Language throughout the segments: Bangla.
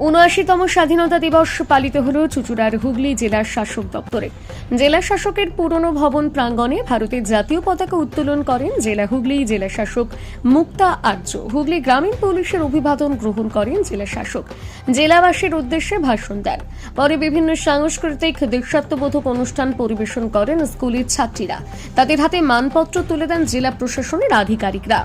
উনআশিতম স্বাধীনতা দিবস পালিত হল চুচুড়ার হুগলি জেলার শাসক দপ্তরে। জেলা শাসকের পুরনো ভবন প্রাঙ্গণে ভারতের জাতীয় পতাকা উত্তোলন করেন জেলা হুগলি জেলা শাসক মুক্তা আর্য। হুগলি গ্রামীণ পুলিশের অভিবাদন গ্রহণ করেন জেলা শাসক। জেলাবাসীর উদ্দেশ্যে ভাষণ দেন। পরে বিভিন্ন সাংস্কৃতিক, দেশাত্মবোধক অনুষ্ঠান পরিবেশন করেন স্কুলের ছাত্রীরা। তাদের হাতে মানপত্র তুলে দেন জেলা প্রশাসনের আধিকারিকরা।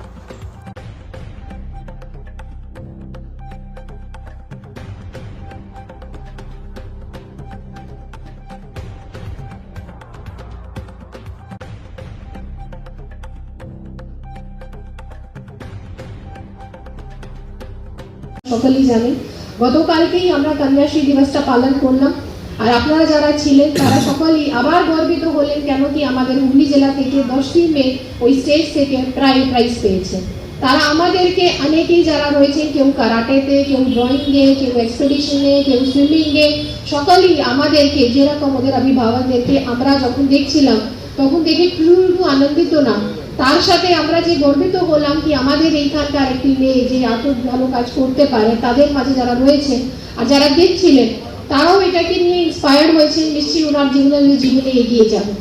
সকলেই জানেন গতকালকেই আমরা কন্যাশ্রী দিবসটা পালন করলাম। আর আপনারা যারা ছিলেন, তারা সকলেই আবার গর্বিত হলেন কেন কি আমাদের হুগলি জেলা থেকে দশটি মেয়ে ওই স্টেজ থেকে প্রায় প্রাইজ পেয়েছে। তারা আমাদেরকে অনেকেই যারা রয়েছেন, কেউ কারাটেতে, কেউ ড্রয়িংয়ে কেউ এক্সপিডিশনে কেউ সুইমিংয়ে সকলেই আমাদেরকে যেরকম ওদের অভিভাবকদেরকে আমরা যখন দেখছিলাম, তখন দেখে শুধু আনন্দিত না। তার সাথে আমরা যে গর্বিত হলাম কি আমাদের এইখানকার একটি মেয়ে যে এত ভালো কাজ করতে পারে, তাদের মাঝে যারা রয়েছে আর যারা দেখছিলেন, তারাও এটাকে নিয়ে ইন্সপায়ার্ড হয়েছে নিশ্চয়ই ওনার জীবনে জীবনে এগিয়ে যাবে।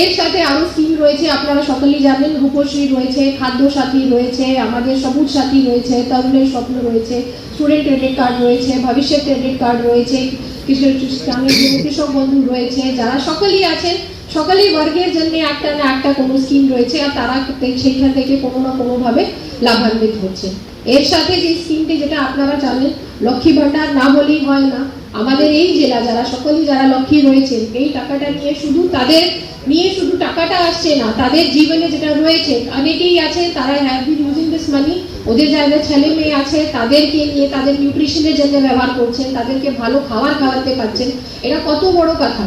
এর সাথে আরও স্কিম রয়েছে, আপনারা সকলেই জানেন, রূপশ্রী রয়েছে খাদ্য সাথী রয়েছে, আমাদের সবুজ সাথী রয়েছে, তরুণের স্বপ্ন রয়েছে স্টুডেন্ট ক্রেডিট কার্ড রয়েছে, ভবিষ্যৎ ক্রেডিট কার্ড রয়েছে কৃষক কৃষক বন্ধু রয়েছে, যারা সকলেই আছেন সকলেই বর্গের জন্য একটা না একটা কোনো স্কিম রয়েছে আর তারা সেইখান থেকে কোনো না কোনোভাবে লাভান্বিত হচ্ছে। এর সাথে যে স্কিমটি যেটা আপনারা জানেন, লক্ষ্মী ভাণ্ডার না বলেই হয় না। আমাদের এই জেলা যারা, সকলেই যারা লক্ষ্মী রয়েছেন, এই টাকাটা নিয়ে শুধু তাদের, নিয়ে শুধু টাকাটা আসছে না, তাদের জীবনে যেটা রয়েছে, অনেকেই আছে, তারা have been using this money ওদের যাদের ছেলে মেয়ে আছে, তাদেরকে নিয়ে তাদের নিউট্রিশনের জন্য ব্যবহার করছেন, তাদেরকে ভালো খাবার খাওয়াতে পারছেন। এটা কত বড় কথা।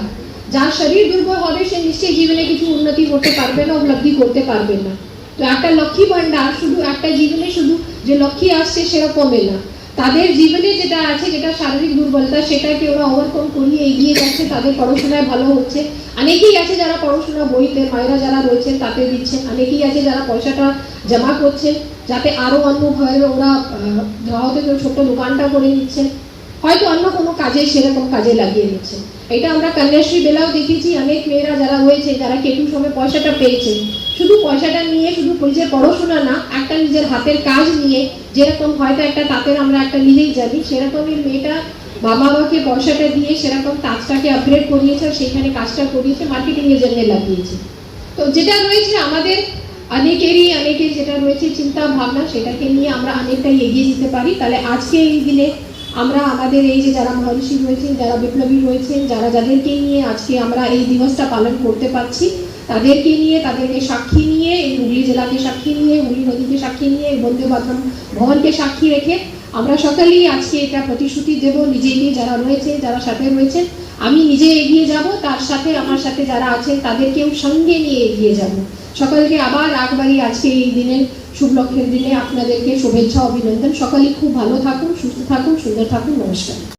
যার শরীর দুর্বল হবে সে নিশ্চয়ই জীবনে কিছু উন্নতি করতে পারবে না উপলব্ধি করতে পারবে না। তো একটা লক্ষ্মী ভান্ডার শুধু একটা জীবনে শুধু যে লক্ষ্মী আসছে সেরকমই না। তাদের জীবনে যেটা আছে যেটা শারীরিক দুর্বলতা সেটাকে ওরা ওভারকম করিয়ে এগিয়ে যাচ্ছে। তাদের পড়াশোনায় ভালো হচ্ছে। অনেকেই আছে যারা পড়াশোনা বইতে মায়েরা যারা রয়েছেন তাতে দিচ্ছে অনেকেই আছে যারা পয়সাটা জমা করছে যাতে আরও অন্যভাবে ওরা আহ, হয়তো ছোট্ট দোকানটা করে নিচ্ছে হয়তো অন্য কাজে সেরকম কাজে লাগিয়ে নিচ্ছে এটা আমরা কন্যাশ্রী বেলাও দেখেছি, অনেক মেয়েরা যারা রয়েছে, যারা কেটু সময় পয়সাটা পেয়েছে। শুধু পয়সাটা নিয়ে, শুধু নিজের পড়াশোনা না, একটা নিজের হাতের কাজ নিয়ে, যেরকম হয়তো একটা তাঁতের আমরা একটা নিজেই জানি, সেরকমই মেয়েটা বাবা মাকে পয়সাটা দিয়ে সেরকম তাঁতটাকে আপগ্রেড করিয়েছে সেখানে কাজটা করিয়েছে মার্কেটিং এর জন্য লাগিয়েছে। তো যেটা রয়েছে আমাদের, অনেকেরই, অনেকের যেটা রয়েছে চিন্তা ভাবনা সেটাকে নিয়ে আমরা অনেকটাই এগিয়ে যেতে পারি। তাহলে আজকে এই দিনে আমরা আমাদের এই যে যারা মহর্ষি রয়েছেন যারা বিপ্লবী রয়েছেন যারা যাদেরকে নিয়ে আজকে আমরা এই দিবসটা পালন করতে পারছি, তাদেরকে নিয়ে, তাদেরকে সাক্ষী নিয়ে, এই হুগলি জেলাকে সাক্ষী নিয়ে, হুগলি নদীকে সাক্ষী নিয়ে, বন্দে মাতরম ভবনকে সাক্ষী রেখে আমরা সকলেই আজকে এটা প্রতিশ্রুতি দেব নিজেকে যারা রয়েছে যারা সাথে রয়েছেন। আমি নিজে এগিয়ে যাব, তার সাথে, আমার সাথে যারা আছেন, তাদেরকেও সঙ্গে নিয়ে এগিয়ে যাব। সকলকে আবার আগবাড়ি আজকে এই দিনের শুভ লক্ষ্যের দিনে আপনাদেরকে শুভেচ্ছা, অভিনন্দন। সকলেই খুব ভালো থাকুন, সুস্থ থাকুন, সুন্দর থাকুন, নমস্কার।